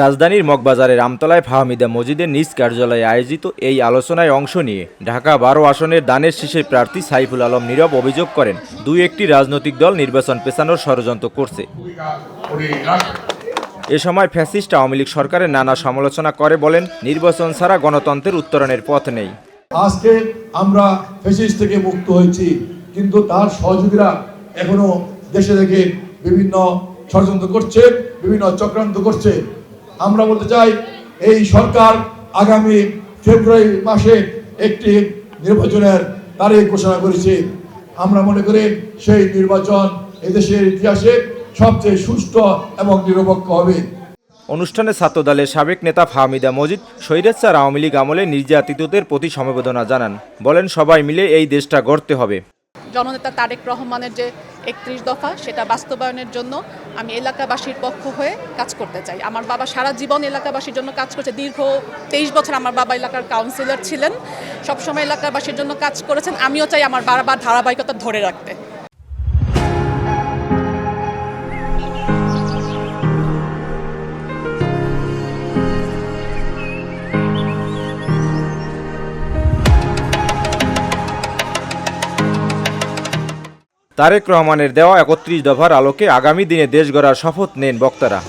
রাজধানীর মগবাজারের আমতলায় ফাহমিদা মজিদের নিজ কার্যালয়ে আয়োজিত এই আলোচনায় অংশ নিয়ে ঢাকা বারো আসনের দানের শীষে প্রার্থী সাইফুল আলম নীরব অভিযোগ করেন, দুই একটি রাজনৈতিক দল নির্বাচন পেছানোর ষড়যন্ত্র করছে। এ সময় ফ্যাসিস্ট আওয়ামী লীগ সরকারের নানা সমালোচনা করে বলেন, নির্বাচন ছাড়া গণতন্ত্রের উত্তরণের পথ নেই। আজকে আমরা ফেসিস থেকে মুক্ত হয়েছি, কিন্তু তার সহযোগীরা এখনও দেশে থেকে বিভিন্ন ষড়যন্ত্র করছে, বিভিন্ন চক্রান্ত করছে। আমরা বলতে চাই এই সরকার আগামী ফেব্রুয়ারি মাসে একটি নির্বাচনের তারিখ ঘোষণা করেছে। আমরা মনে করি সেই নির্বাচন এদেশের ইতিহাসে সবচেয়ে সুষ্ঠু এবং নিরপেক্ষ হবে। অনুষ্ঠানে ছাত্রদলের সাবেক নেতা ফাহমিদা মজিদ স্বৈরাচার আওয়ামী লীগ আমলে নির্যাতিতদের প্রতি সমবেদনা জানান। বলেন সবাই মিলে এই দেশটা গড়তে হবে। জননেতা তারেক রহমানের যে একত্রিশ দফা সেটা বাস্তবায়নের জন্য আমি এলাকাবাসীর পক্ষ হয়ে কাজ করতে চাই। আমার বাবা সারা জীবন এলাকাবাসীর জন্য কাজ করছে। দীর্ঘ তেইশ বছর আমার বাবা এলাকার কাউন্সিলর ছিলেন। সবসময় এলাকাবাসীর জন্য কাজ করেছেন। আমিও চাই আমার বারবার ধারাবাহিকতা ধরে রাখতে। তারেক রহমানের দেওয়া একত্রিশ দফার আলোকে আগামী দিনে দেশ গড়ার শপথ নেন বক্তারা।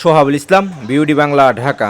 সোহাবুল ইসলাম, বিউডি বাংলা, ঢাকা।